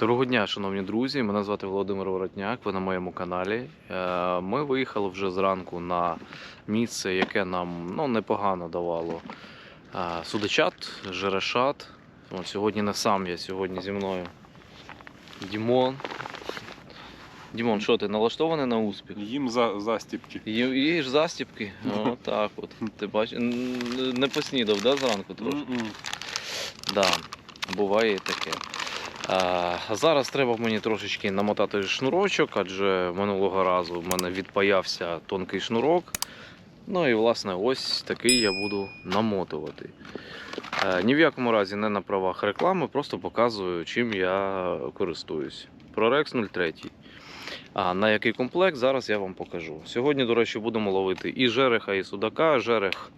Доброго дня, шановні друзі. Мене звати Володимир Воротняк. Ви на моєму каналі. Е, Ми виїхали вже зранку на місце, яке нам ну, непогано давало е, судочат, жерешат. От сьогодні не сам я, сьогодні зі мною Дімон. Дімон, що ти налаштований на успіх? Їм за застіпки. Ж застіпки? О, так от. Ти бачиш, не поснідав, да, зранку трошки? Да, буває і таке. Зараз треба мені трошечки намотати шнурочок, адже минулого разу в мене відпаявся тонкий шнурок. Ну і власне ось такий я буду намотувати. Е, ні в якому разі не на правах реклами, просто показую, чим я користуюсь. Prorex 03. А на який комплект зараз я вам покажу. Сьогодні, до речі, будемо ловити і жереха, і судака. Жерех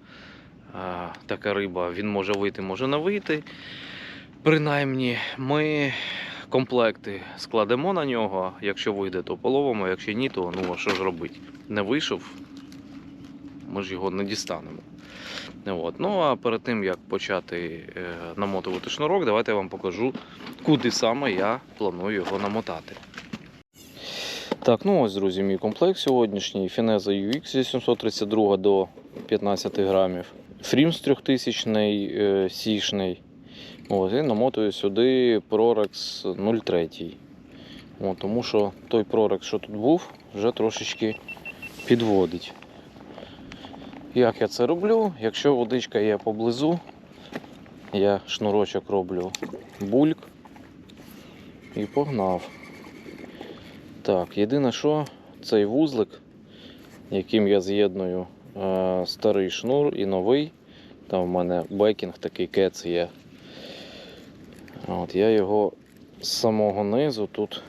така риба, він може вийти, може не вийти. Принаймні, ми комплекти складемо на нього. Якщо вийде, то половимо, якщо ні, то ну а що ж робити? Не вийшов, ми ж його не дістанемо. От. Ну а перед тим як почати е, намотувати шнурок, давайте я вам покажу, куди саме я планую його намотати. Так, ну ось, друзі, мій комплект сьогоднішній. Фінеза UX зі 732 до 15 грамів. Фрімс 3000 е, сішний. От, і намотую сюди Prorex 03. От, тому що той Prorex, що тут був, вже трошечки підводить. Як я це роблю? Якщо водичка є поблизу, я шнурочок роблю бульк і погнав. Так, єдине що, цей вузлик, яким я з'єдную е, старий шнур і новий, там в мене бекінг такий кец є. От, я його з самого низу тут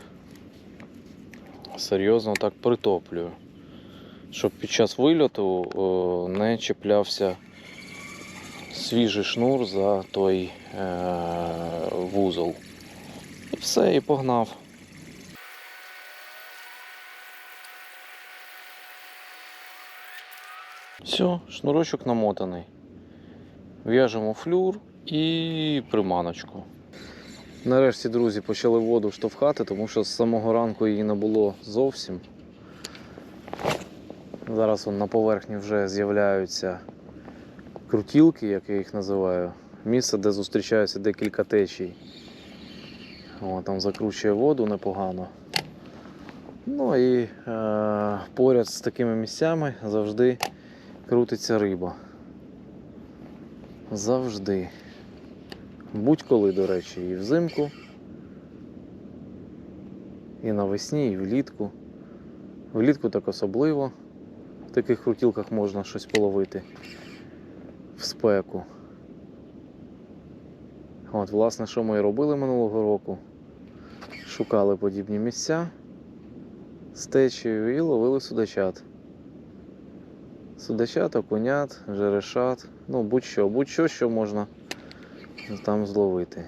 серйозно так притоплюю, щоб під час вильоту е, не чіплявся свіжий шнур за той е, вузол. І все, і погнав. Все, шнурочок намотаний. В'яжемо флюр і приманочку. Нарешті, друзі, почали воду штовхати, тому що з самого ранку її не було зовсім. Зараз на поверхні вже з'являються крутілки, як я їх називаю. Місце, де зустрічаються декілька течій. О, там закручує воду непогано. Ну і е, поряд з такими місцями завжди крутиться риба. Завжди. Будь-коли, до речі, і взимку, і навесні, і влітку. Влітку так особливо. В таких крутілках можна щось половити в спеку. От, власне, що ми і робили минулого року. Шукали подібні місця з течією і ловили судачат. Судачат, окунят, жерешат, ну будь-що, будь-що, що можна там зловити.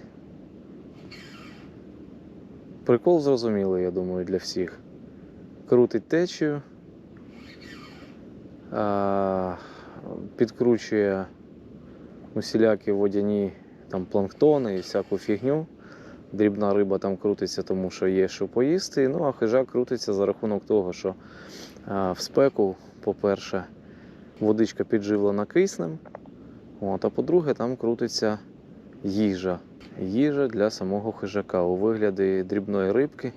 Прикол зрозумілий, я думаю, для всіх. Крутить течію, підкручує усілякі водяні там, планктони і всяку фігню. Дрібна риба там крутиться, тому що є що поїсти. Ну а хижак крутиться за рахунок того, що в спеку, по-перше, водичка підживлена киснем. От, а по-друге, там крутиться їжа. Їжа для самого хижака у вигляді дрібної рибки,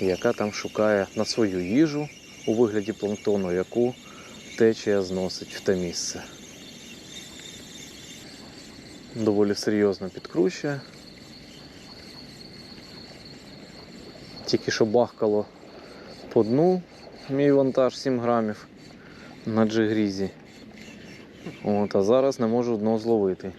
яка там шукає на свою їжу у вигляді планктону, яку течія зносить в те місце. Доволі серйозно підкручує. Тільки що бахкало по дну мій вантаж 7 грамів на джигрізі. От, а зараз не можу дно зловити.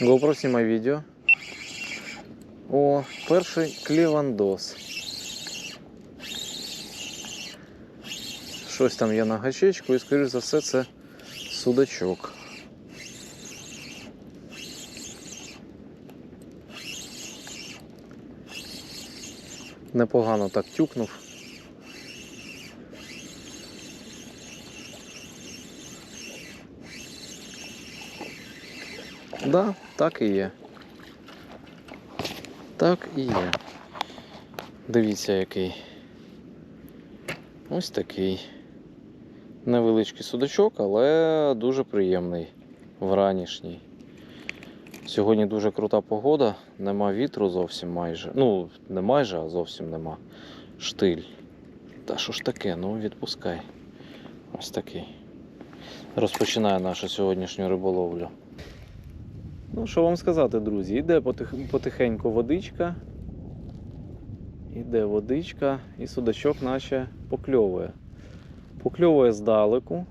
GoPro знімай відео. О, перший клівандос. Щось там є на гачечку і, скоріш за все, це судачок. Непогано так тюкнув. Да, так і є. Так і є. Дивіться, який. Ось такий. Невеличкий судачок, але дуже приємний. Вранішній. Сьогодні дуже крута погода, нема вітру зовсім майже. Ну, не майже, а зовсім нема. Штиль. Та що ж таке? Ну відпускай. Ось такий. Розпочинає нашу сьогоднішню риболовлю. Ну, що вам сказати, друзі, потих... потихеньку водичка. Іде водичка, і судачок наче покльовує. Покльовує здалеку.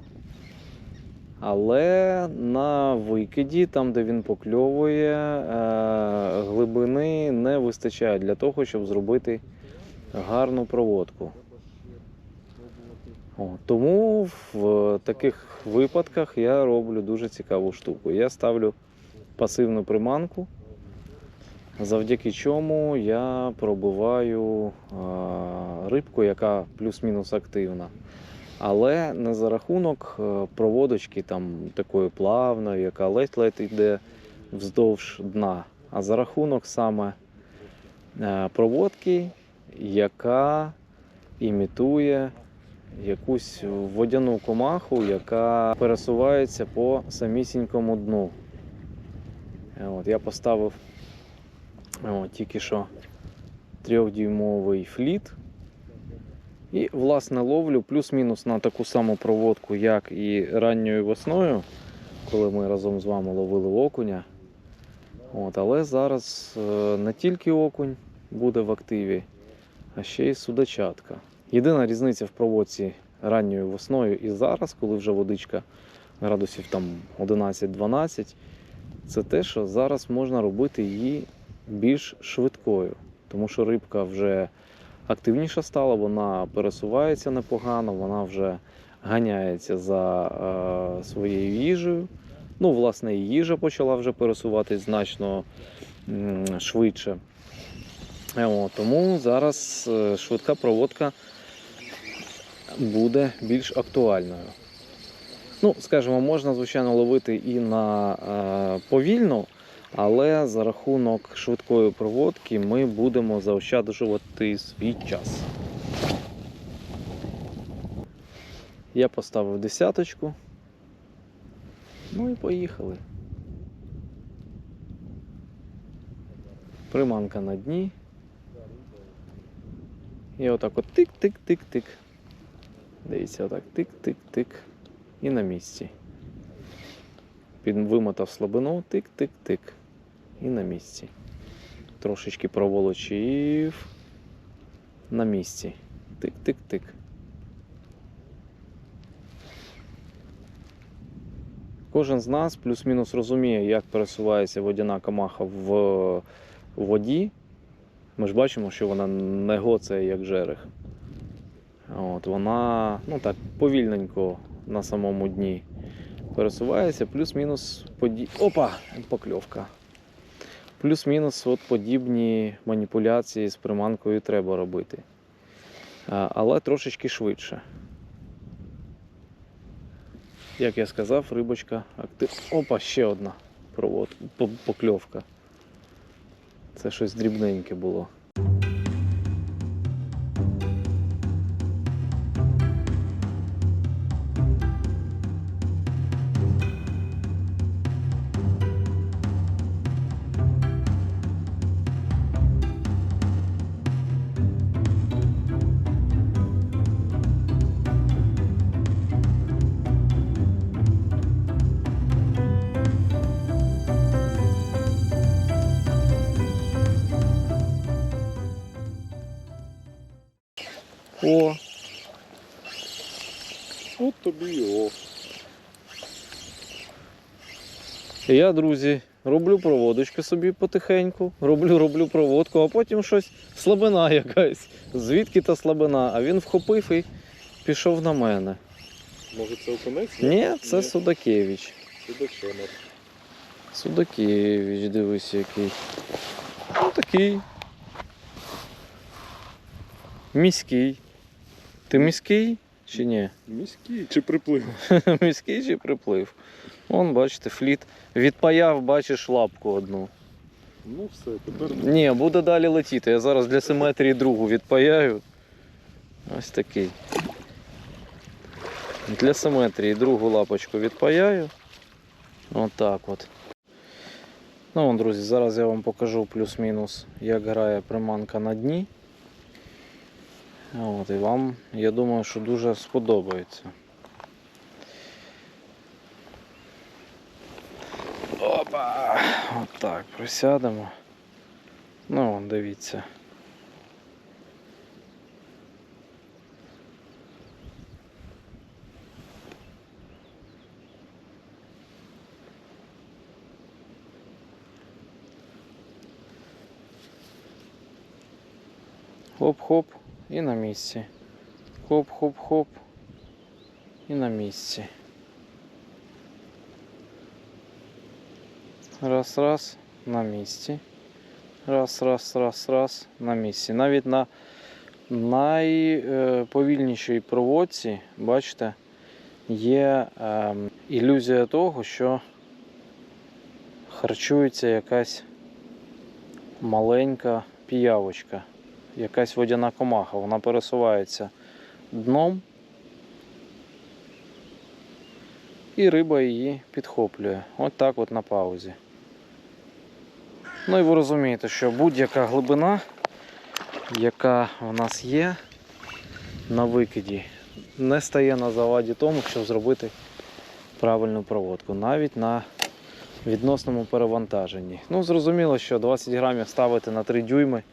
Але на викиді, там де він покльовує, е, глибини не вистачає для того, щоб зробити гарну проводку. О, тому в таких випадках я роблю дуже цікаву штуку. Я ставлю пасивну приманку, завдяки чому я пробиваю рибку, яка плюс-мінус активна. Але не за рахунок е, проводочки там такої плавної, яка ледь-ледь йде вздовж дна, а за рахунок саме е, проводки, яка імітує якусь водяну комаху, яка пересувається по самісінькому дну. От, я поставив от, тільки що трьохдюймовий фліт. І, власне, ловлю плюс-мінус на таку саму проводку, як і ранньою весною, коли ми разом з вами ловили окуня. От, але зараз е, не тільки окунь буде в активі, а ще й судачатка. Єдина різниця в проводці ранньою весною і зараз, коли вже водичка градусів там 11-12, це те, що зараз можна робити її більш швидкою, тому що рибка вже активніша стала, вона пересувається непогано, вона вже ганяється за е, своєю їжею. Ну, власне, і їжа почала вже пересуватись значно швидше. Е, О, тому зараз е, швидка проводка буде більш актуальною. Ну, скажімо, можна, звичайно, ловити і на е, повільно, але за рахунок швидкої проводки ми будемо заощаджувати свій час. Я поставив десяточку. Ну і поїхали. Приманка на дні. І отак от тик-тик-тик-тик. Дивіться, отак тик-тик-тик. І на місці. Вимотав слабину, тик-тик-тик. І на місці. Трошечки проволочив. На місці. Тик-тик-тик. Кожен з нас плюс-мінус розуміє, як пересувається водяна камаха в воді. Ми ж бачимо, що вона не гоцає, як жерех. От, вона ну так, повільненько на самому дні пересувається, плюс-мінус поді... Опа! Покльовка. Плюс-мінус от подібні маніпуляції з приманкою треба робити. Але трошечки швидше. Як я сказав, рибочка актив. Опа, ще одна провод... покльовка. Це щось дрібненьке було. О! От тобі його. Я, друзі, роблю проводочку собі потихеньку, роблю, роблю проводку, а потім щось слабина якась. Звідки та слабина? А він вхопив і пішов на мене. Може це окунець? Ні, це Судакевич. Судачонок. Судакевич, дивись який. Ну такий. Міський. Ти міський чи ні? Міський чи приплив? Міський чи приплив. Вон, бачите, фліт. Відпаяв, бачиш лапку одну. Ну все, тепер Ні, буде далі летіти. Я зараз для симетрії другу відпаяю. Ось такий. Для симетрії другу лапочку відпаяю. Отак от. Ну, вон, друзі, зараз я вам покажу плюс-мінус, як грає приманка на дні. От, і вам, я думаю, що дуже сподобається. Опа! Отак, присядемо. Ну, дивіться. Хоп-хоп і на місці. Хоп-хоп-хоп. І на місці. Раз, раз, на місці. Раз, раз, раз, раз, на місці. Навіть на найповільнішій проводці, бачите, є ем, ілюзія того, що харчується якась маленька піявочка, якась водяна комаха. Вона пересувається дном. І риба її підхоплює. От так от на паузі. Ну і ви розумієте, що будь-яка глибина, яка у нас є на викиді, не стає на заваді тому, щоб зробити правильну проводку, навіть на відносному перевантаженні. Ну, зрозуміло, що 20 грамів ставити на 3 дюйми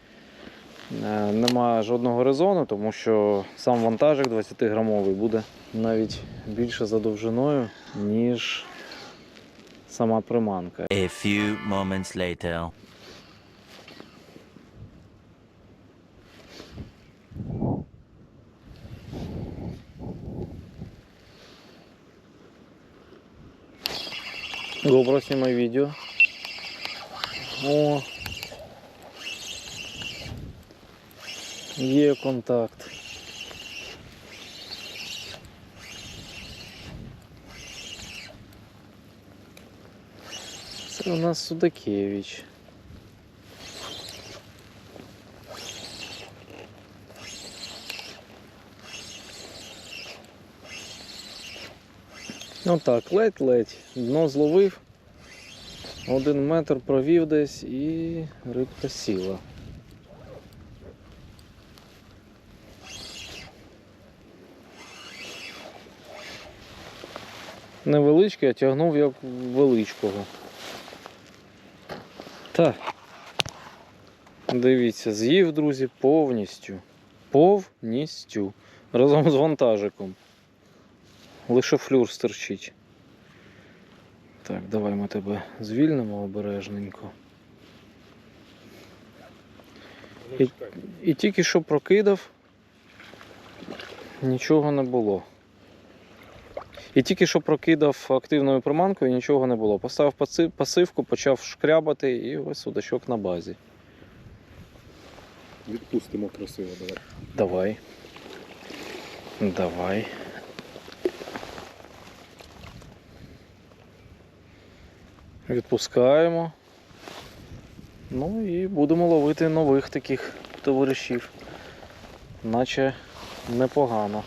немає жодного резону, тому що сам вантажик 20-грамовий буде навіть більше за довжиною, ніж сама приманка. A few moments later. GoPro снимай видео. О. Є контакт. Це у нас Судакевич. Ну так, ледь-ледь. Дно зловив. Один метр провів десь і рибка сіла. Невеличкий, а тягнув як величкого. Так. Дивіться, з'їв, друзі, повністю. Повністю. Разом з вантажиком. Лише флюр стерчить. Так, давай ми тебе звільнимо обережненько. Чекай. І тільки що прокидав, нічого не було. І тільки що прокидав активною приманкою, нічого не було. Поставив пасивку, почав шкрябати і ось судачок на базі. відпустимо красиво, давай. Давай. Давай. Відпускаємо. Ну і будемо ловити нових таких товаришів. Наче непогано.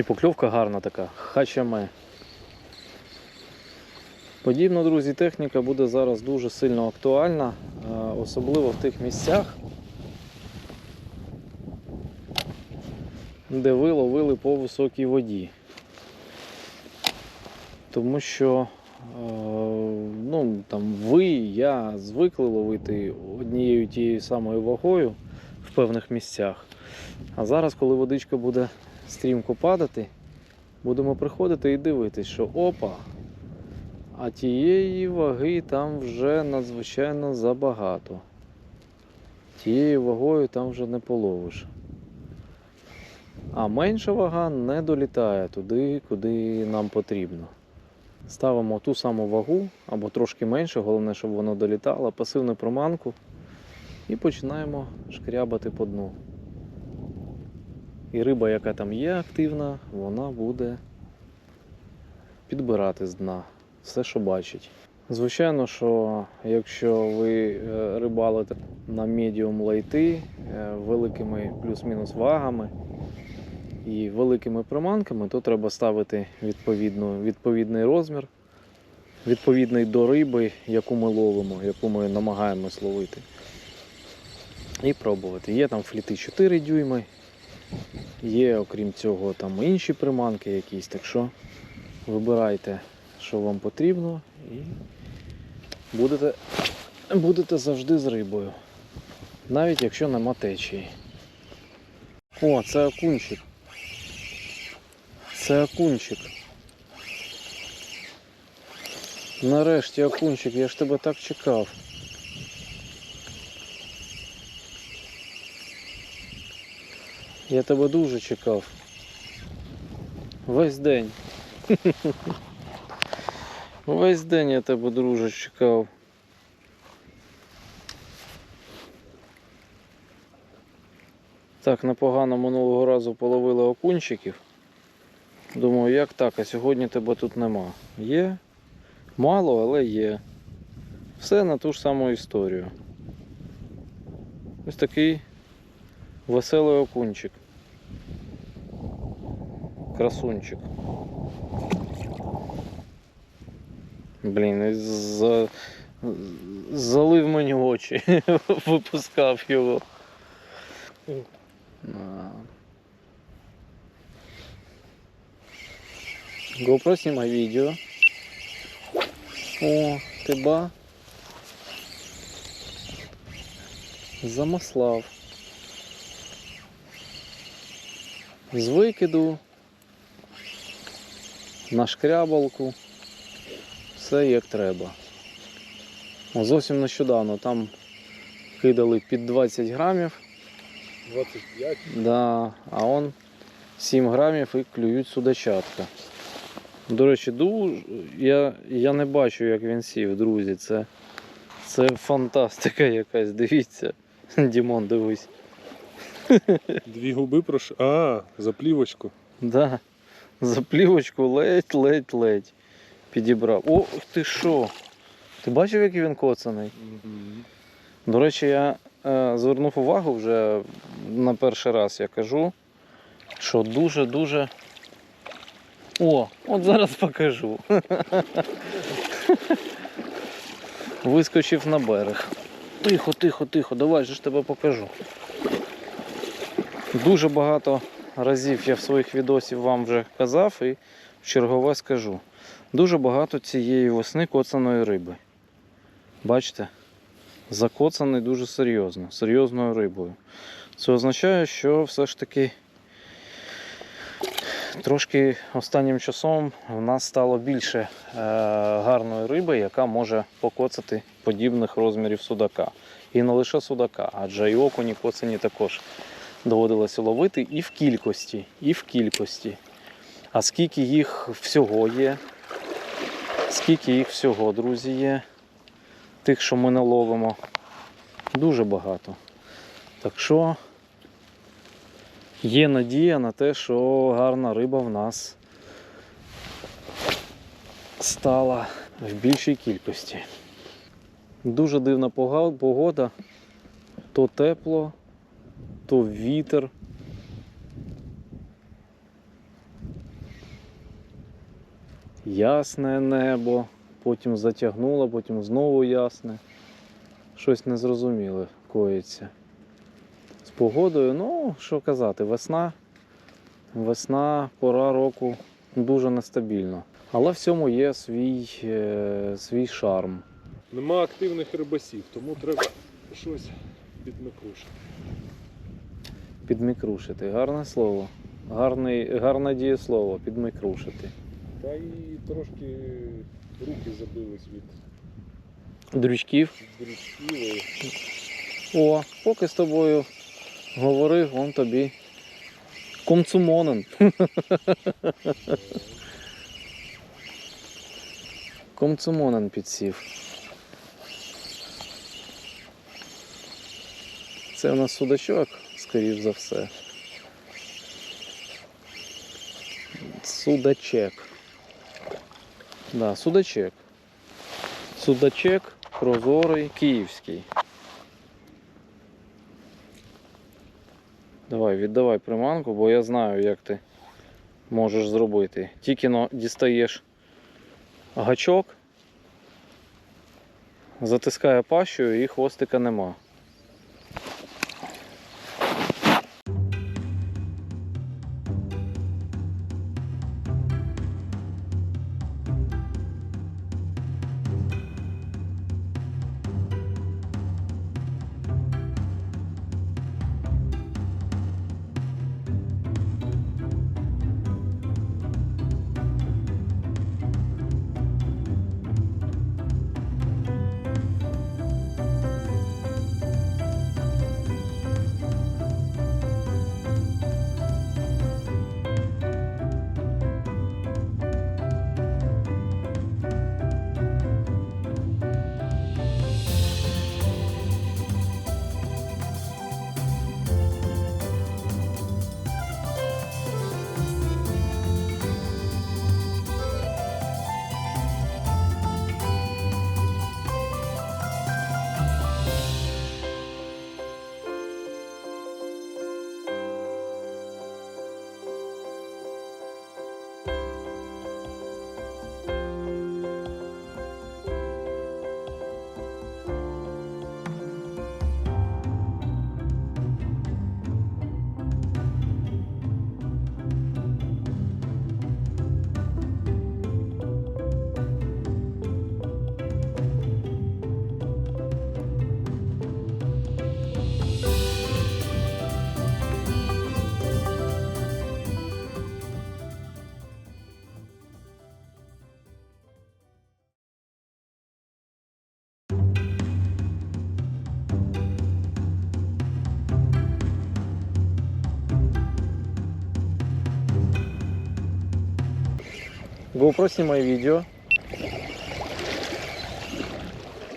І покльовка гарна така, хачаме. Подібна, друзі, техніка буде зараз дуже сильно актуальна, особливо в тих місцях, де ви ловили по високій воді. Тому що е, ну, там, ви, я звикли ловити однією тією самою вагою в певних місцях. А зараз, коли водичка буде стрімко падати, будемо приходити і дивитись, що опа, а тієї ваги там вже надзвичайно забагато. Тією вагою там вже не половиш. А менша вага не долітає туди, куди нам потрібно. Ставимо ту саму вагу або трошки менше, головне, щоб воно долітало, пасивну приманку і починаємо шкрябати по дну. І риба, яка там є активна, вона буде підбирати з дна все, що бачить. Звичайно, що якщо ви е, рибалите на медіум лайти великими плюс-мінус вагами і великими приманками, то треба ставити відповідно, відповідний розмір, відповідний до риби, яку ми ловимо, яку ми намагаємось ловити. І пробувати. Є там фліти 4 дюйми, є, окрім цього, там інші приманки якісь, так що вибирайте, що вам потрібно, і будете, будете завжди з рибою. Навіть якщо нема течії. О, це окунчик. Це окунчик. Нарешті окунчик, я ж тебе так чекав. Я тебе дуже чекав. Весь день. Весь день я тебе, друже, чекав. Так, непогано минулого разу половили окунчиків. Думаю, як так, а сьогодні тебе тут нема. Є. Мало, але є. Все на ту ж саму історію. Ось такий веселий окунчик. Красунчик. Блін, і за... залив мені очі, випускав його. А. GoPro снимай видео. О, ти ба. Замаслав. З викиду. На шкрябалку. Все як треба. Зовсім нещодавно там кидали під 20 грамів. 25. Да, а он 7 грамів і клюють судачатка. До речі, дуже, я, я не бачу, як він сів, друзі. Це, це фантастика якась. Дивіться. Дімон, дивись. Дві губи прош... А, заплівочку. Да. За плівочку ледь, ледь, ледь. Підібрав. О, ти що? Ти бачив, який він коцаний? До речі, я е, звернув увагу вже на перший раз я кажу, що дуже-дуже. О, от зараз покажу. Вискочив на берег. Тихо, тихо, тихо, давай же ж тебе покажу. Дуже багато разів я в своїх відосів вам вже казав і чергове скажу. Дуже багато цієї весни коцаної риби. Бачите? закоцаний дуже серйозно, серйозною рибою. Це означає, що все ж таки трошки останнім часом в нас стало більше е, гарної риби, яка може покоцати подібних розмірів судака. І не лише судака, адже і окуні коцані також доводилося ловити і в кількості, і в кількості. А скільки їх всього є? Скільки їх всього, друзі, є? тих, що ми не ловимо. Дуже багато. Так що є надія на те, що гарна риба в нас стала в більшій кількості. Дуже дивна погода. То тепло, то вітер. Ясне небо потім затягнуло, потім знову ясне. Щось незрозуміле коїться. З погодою, ну, що казати, весна. Весна, пора року дуже нестабільна. Але в цьому є свій, е, свій шарм. Нема активних рибасів, тому треба щось підмикрушити. Підмікрушити. Гарне слово. Гарний, гарне дієслово, підмікрушити. Та і трошки руки забились від Дрючків. дрючків. О, поки з тобою говорив, он тобі комцумонен. Комцумонен підсів. Це у нас судачок, скоріш за все. Судачек. Да, судачек. Судачек прозорий київський. Давай, віддавай приманку, бо я знаю, як ти можеш зробити. Тільки но дістаєш гачок, затискає пащою і хвостика нема. GoPro знімай відео.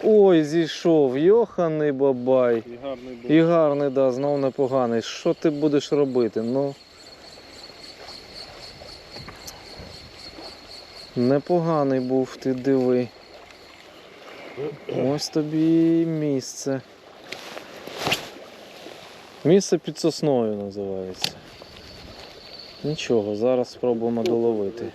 Ой, зійшов, йоханий бабай. І гарний був. І гарний, да, знов непоганий. Що ти будеш робити? Ну. Непоганий був, ти диви. Ось тобі місце. Місце під сосною називається. Нічого, зараз спробуємо доловити.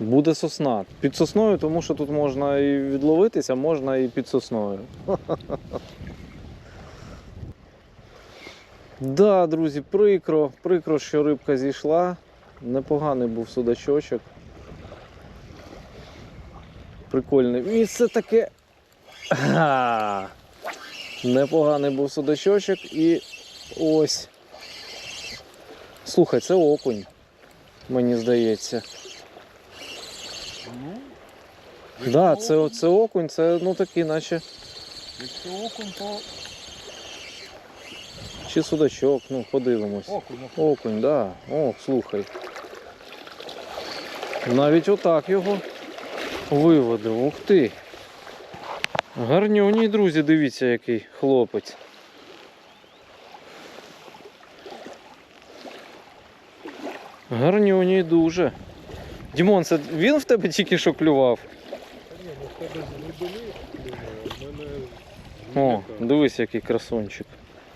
Буде сосна. Під сосною, тому що тут можна і відловитися, можна і під сосною. Да, друзі, прикро, прикро, що рибка зійшла. Непоганий був судачочок. Прикольне місце таке. Непоганий був судачочок і ось. Слухай, це окунь, мені здається. Ну, Так, да, це, це окунь, це ну такий, наче якщо окунь, то чи судачок, ну подивимось. окунь. окунь. Окунь, да. О, слухай. Навіть отак його виводив. Ух ти. Гарнюній, друзі, дивіться, який хлопець. Гарнюній дуже. Дімон, це він в тебе тільки що клював? Ні, ну в тебе з глибини, думаю, в мене О, дивись, який красунчик.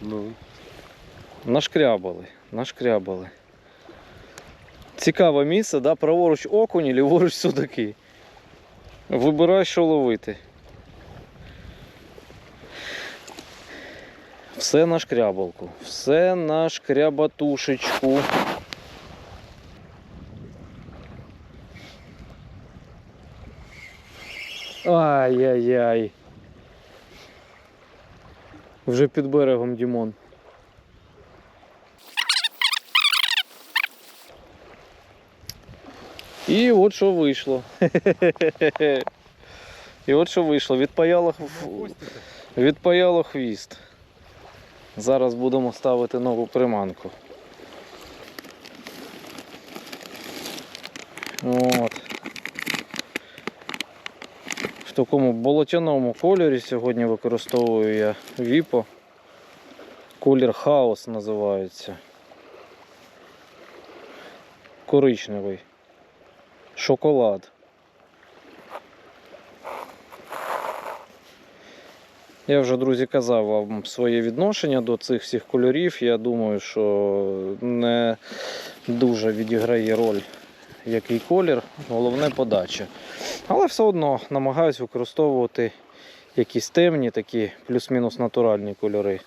Ну. Нашкрябали, нашкрябали. Цікаве місце, да? праворуч окуні, ліворуч судаки. Вибирай, що ловити. Все на шкрябалку, все на шкрябатушечку. Ай-яй-яй. Вже під берегом Дімон. І от що вийшло. І от що вийшло. Відпаяло, відпаяло хвіст. Зараз будемо ставити нову приманку. От. Такому болотяному кольорі сьогодні використовую я віпо. Колір хаос називається. Коричневий. Шоколад. Я вже, друзі, казав вам своє відношення до цих всіх кольорів. Я думаю, що не дуже відіграє роль який колір, головне подача. Але все одно намагаюсь використовувати якісь темні, такі плюс-мінус натуральні кольори.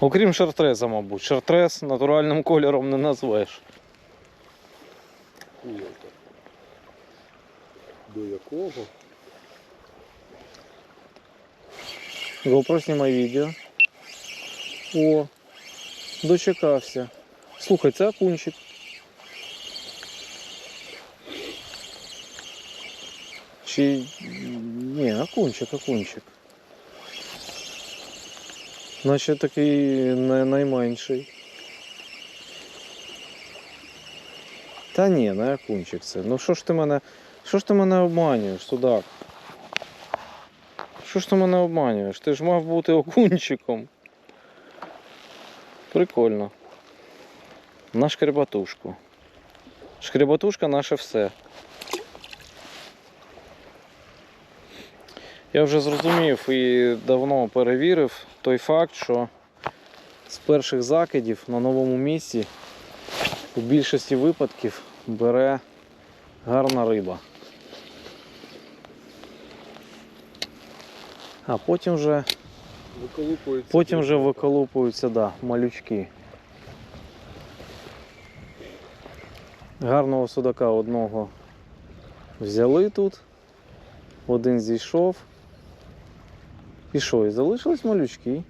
Окрім шартреза, мабуть. Шартрез натуральним кольором не назвеш. До якого? GoPro знімай відео. О, дочекався. Слухай, це окунчик. Чи. Ні, окунчик, окунчик. Наче такий не найменший. Та ні, не окунчик це. Ну що ж ти мене. Що ж ти мене обманюєш, судак? Що ж ти мене обманюєш? Ти ж мав бути окунчиком. Прикольно. На шкребатушку. Шкребатушка наше все. Я вже зрозумів і давно перевірив той факт, що з перших закидів на новому місці у більшості випадків бере гарна риба. А потім вже, Виколупується. потім вже виколупуються да, малючки. Гарного судака одного взяли тут, один зійшов. І і залишились малючки.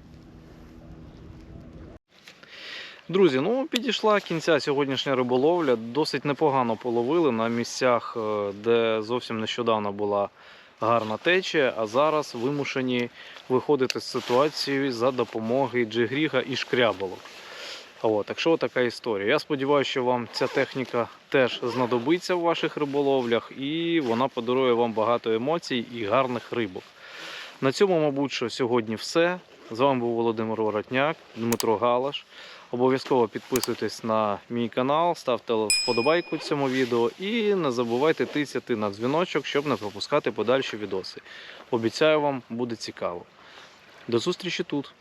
Друзі, ну підійшла кінця сьогоднішня риболовля. Досить непогано половили на місцях, е, де зовсім нещодавно була гарна течія, а зараз вимушені виходити з ситуації за допомогою джигріга і шкряболок. От, так що така історія. Я сподіваюся, що вам ця техніка теж знадобиться в ваших риболовлях, і вона подарує вам багато емоцій і гарних рибок. На цьому, мабуть, що сьогодні все. З вами був Володимир Воротняк, Дмитро Галаш. Обов'язково підписуйтесь на мій канал, ставте вподобайку цьому відео і не забувайте тисяти на дзвіночок, щоб не пропускати подальші відоси. Обіцяю вам, буде цікаво. До зустрічі тут.